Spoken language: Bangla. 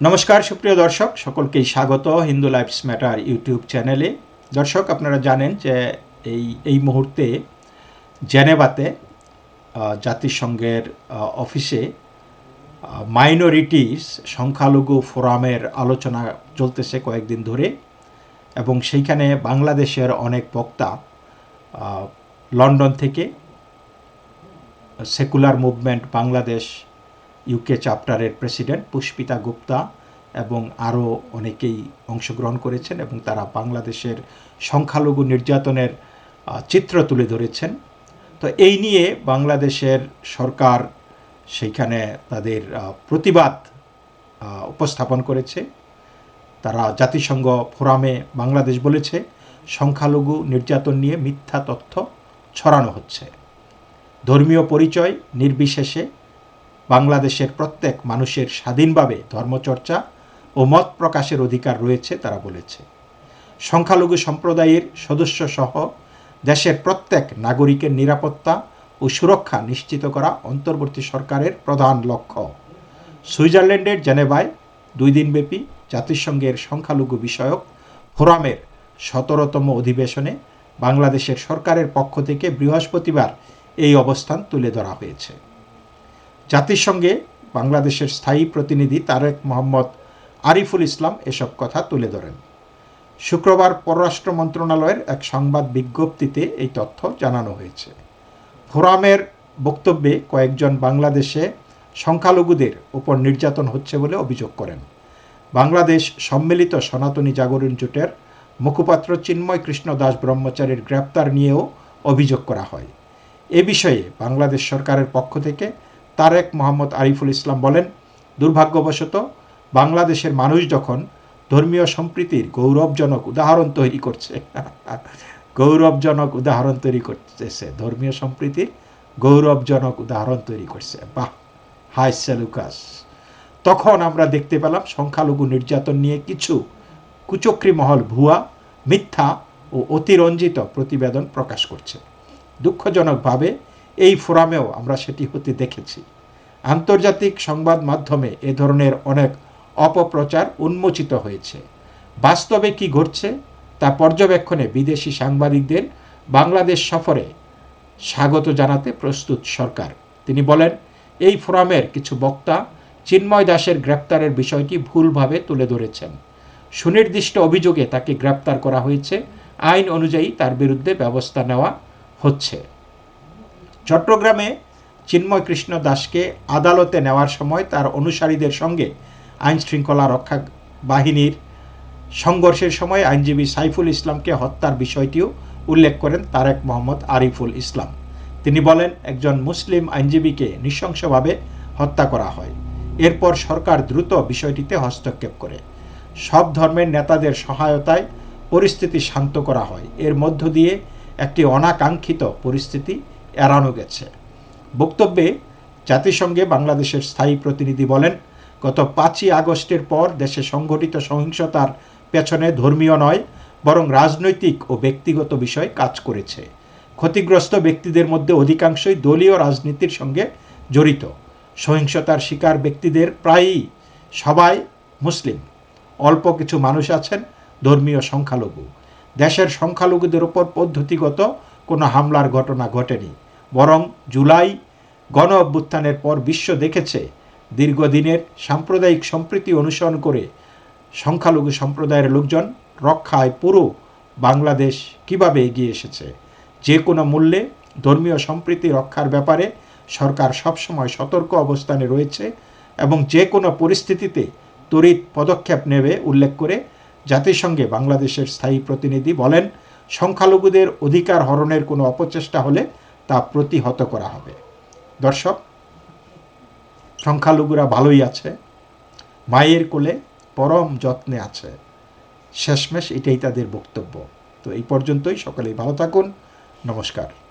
নমস্কার, সুপ্রিয় দর্শক, সকলকেই স্বাগত হিন্দু লাইফস ম্যাটার ইউটিউব চ্যানেলে। দর্শক, আপনারা জানেন যে এই এই মুহূর্তে জেনেভাতে জাতিসংঘের অফিসে মাইনরিটিস সংখ্যালঘু ফোরামের আলোচনা চলতেছে কয়েকদিন ধরে এবং সেইখানে বাংলাদেশের অনেক বক্তা লন্ডন থেকে সেকুলার মুভমেন্ট বাংলাদেশ ইউকে চ্যাপ্টারের প্রেসিডেন্ট পুষ্পিতা গুপ্তা এবং আরও অনেকেই অংশগ্রহণ করেছেন এবং তারা বাংলাদেশের সংখ্যালঘু নির্যাতনের চিত্র তুলে ধরেছেন। তো এই নিয়ে বাংলাদেশের সরকার সেইখানে তাদের প্রতিবাদ উপস্থাপন করেছে। তারা জাতিসংঘ ফোরামে বাংলাদেশ বলেছে, সংখ্যালঘু নির্যাতন নিয়ে মিথ্যা তথ্য ছড়ানো হচ্ছে। ধর্মীয় পরিচয় নির্বিশেষে বাংলাদেশের প্রত্যেক মানুষের স্বাধীনভাবে ধর্মচর্চা ও মত প্রকাশের অধিকার রয়েছে তারা বলেছে। সংখ্যালঘু সম্প্রদায়ের সদস্য সহ দেশের প্রত্যেক নাগরিকের নিরাপত্তা ও সুরক্ষা নিশ্চিত করা অন্তর্বর্তী সরকারের প্রধান লক্ষ্য। সুইজারল্যান্ডের জেনেভায় দুই দিনব্যাপী জাতিসংঘের সংখ্যালঘু বিষয়ক ফোরামের সতেরোতম অধিবেশনে বাংলাদেশের সরকারের পক্ষ থেকে বৃহস্পতিবার এই অবস্থান তুলে ধরা হয়েছে। জাতিসংঘে বাংলাদেশের স্থায়ী প্রতিনিধি তারেক মোহাম্মদ আরিফুল ইসলাম এসব কথা তুলে ধরেন। শুক্রবার পররাষ্ট্র মন্ত্রণালয়ের এক সংবাদ বিজ্ঞপ্তিতে এই তথ্য জানানো হয়েছে। ফোরামের বক্তব্যে কয়েকজন বাংলাদেশে সংখ্যালঘুদের উপর নির্যাতন হচ্ছে বলে অভিযোগ করেন। বাংলাদেশ সম্মিলিত সনাতনী জাগরণ জোটের মুখপাত্র চিন্ময় কৃষ্ণ দাস ব্রহ্মচারীর গ্রেপ্তার নিয়েও অভিযোগ করা হয়। এ বিষয়ে বাংলাদেশ সরকারের পক্ষ থেকে তারেক মোহাম্মদ আরিফুল ইসলাম বলেন, দুর্ভাগ্যবশত বাংলাদেশের মানুষ যখন ধর্মীয় সম্প্রীতির গৌরবজনক উদাহরণ তৈরি করছে, গৌরবজনক উদাহরণ তৈরি করতেছে, ধর্মীয় সম্প্রীতির গৌরবজনক উদাহরণ তৈরি করছে, বাহ, হাই সেলুকাস। তখন আমরা দেখতে পেলাম সংখ্যালঘু নির্যাতন নিয়ে কিছু কুচক্রী মহল ভুয়া, মিথ্যা ও অতিরঞ্জিত প্রতিবেদন প্রকাশ করছে। দুঃখজনকভাবে এই ফোরামেও আমরা সেটি হতে দেখেছি। আন্তর্জাতিক সংবাদ মাধ্যমে এ ধরনের অনেক অপপ্রচার উন্মোচিত হয়েছে। বাস্তবে কি ঘটছে তা পর্যবেক্ষণে বিদেশি সাংবাদিকদের বাংলাদেশ সফরে স্বাগত জানাতে প্রস্তুত সরকার। তিনি বলেন, এই ফোরামের কিছু বক্তা চিন্ময় দাসের গ্রেপ্তারের বিষয়টি ভুলভাবে তুলে ধরেছেন। সুনির্দিষ্ট অভিযোগে তাকে গ্রেপ্তার করা হয়েছে। আইন অনুযায়ী তার বিরুদ্ধে ব্যবস্থা নেওয়া হচ্ছে। চট্টগ্রামে চিন্ময় কৃষ্ণ দাসকে আদালতে নেওয়ার সময় তার অনুসারীদের সঙ্গে আইন শৃঙ্খলা রক্ষা বাহিনীর সংঘর্ষের সময় আইনজীবী সাইফুল ইসলামকে হত্যার বিষয়টিও উল্লেখ করেন তারেক মোহাম্মদ আরিফুল ইসলাম। তিনি বলেন, একজন মুসলিম আইনজীবীকে নৃশংসভাবে হত্যা করা হয়। এরপর সরকার দ্রুত বিষয়টিতে হস্তক্ষেপ করে। সব ধর্মের নেতাদের সহায়তায় পরিস্থিতি শান্ত করা হয়। এর মধ্য দিয়ে একটি অনাকাঙ্ক্ষিত পরিস্থিতি এড়ানো গেছে। বক্তব্যে জাতিসংঘে বাংলাদেশের স্থায়ী প্রতিনিধি বলেন, গত পাঁচই আগস্টের পর দেশে সংঘটিত সহিংসতার পেছনে ধর্মীয় নয়, বরং রাজনৈতিক ও ব্যক্তিগত বিষয় কাজ করেছে। ক্ষতিগ্রস্ত ব্যক্তিদের মধ্যে অধিকাংশই দলীয় রাজনীতির সঙ্গে জড়িত। সহিংসতার শিকার ব্যক্তিদের প্রায়ই সবাই মুসলিম। অল্প কিছু মানুষ আছেন ধর্মীয় সংখ্যালঘু। দেশের সংখ্যালঘুদের ওপর পদ্ধতিগত কোনো হামলার ঘটনা ঘটেনি। বরং জুলাই গণ অভ্যুত্থানের পর বিশ্ব দেখেছে দীর্ঘদিনের সাম্প্রদায়িক সম্প্রীতি অনুসরণ করে সংখ্যালঘু সম্প্রদায়ের লোকজন রক্ষায় পুরো বাংলাদেশ কীভাবে এগিয়ে এসেছে? যে কোনো মূল্যে ধর্মীয় সম্প্রীতি রক্ষার ব্যাপারে সরকার সবসময় সতর্ক অবস্থানে রয়েছে এবং যে কোনো পরিস্থিতিতে তড়িৎ পদক্ষেপ নেবে উল্লেখ করে জাতিসংঘে বাংলাদেশের স্থায়ী প্রতিনিধি বলেন, সংখ্যালঘুদের অধিকার হরণের কোনো অপচেষ্টা হলে তা প্রতিহত করা হবে। দর্শক, সংখ্যালঘুরা ভালোই আছে, মায়ের কোলে পরম যত্নে আছে। শেষমেশ এটাই তাদের বক্তব্য। তো এই পর্যন্তই, সকলেই ভালো থাকুন। নমস্কার।